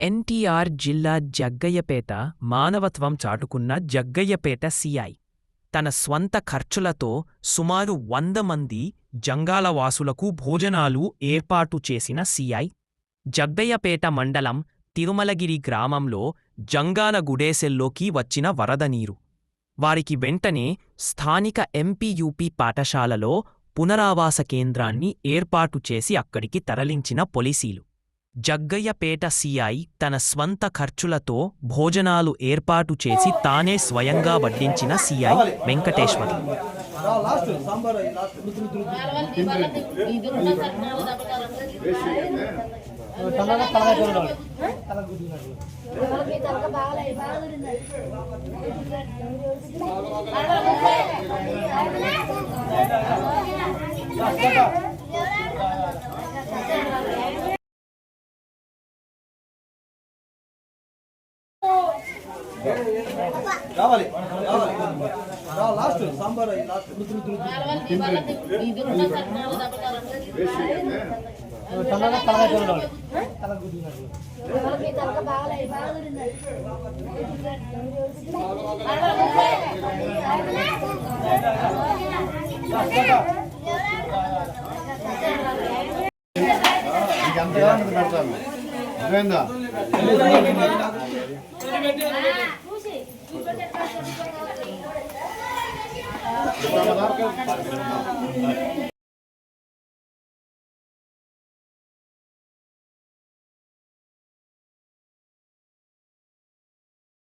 ఎన్టీఆర్ జిల్లా జగ్గయ్యపేట మానవత్వం చాటుకున్న జగ్గయ్యపేట సిఐ. తన స్వంత ఖర్చులతో సుమారు వంద మంది జంగాలవాసులకు భోజనాలు ఏర్పాటు చేసిన సిఐ. జగ్గయ్యపేట మండలం తిరుమలగిరి గ్రామంలో జంగాల గుడేసెల్లోకి వచ్చిన వరద నీరు. వారికి వెంటనే స్థానిక ఎంపీయూపీ పాఠశాలలో పునరావాస కేంద్రాన్ని ఏర్పాటు చేసి అక్కడికి తరలించిన పోలీసీలు. జగ్గయ్యపేట సిఐ తన స్వంత ఖర్చులతో భోజనాలు ఏర్పాటు చేసి తానే స్వయంగా వడ్డించిన సిఐ వెంకటేశ్వర్. రావాలి రావాలి. రా లాస్ట్ సాంబార్ లాస్ట్ రుచి రుచి తలగా తలగా చూడాలి తలగా గుద్దినట్టు నీకు ఎంత ఏమన్నది పెడతాను. అర్థమైందా? Thank you.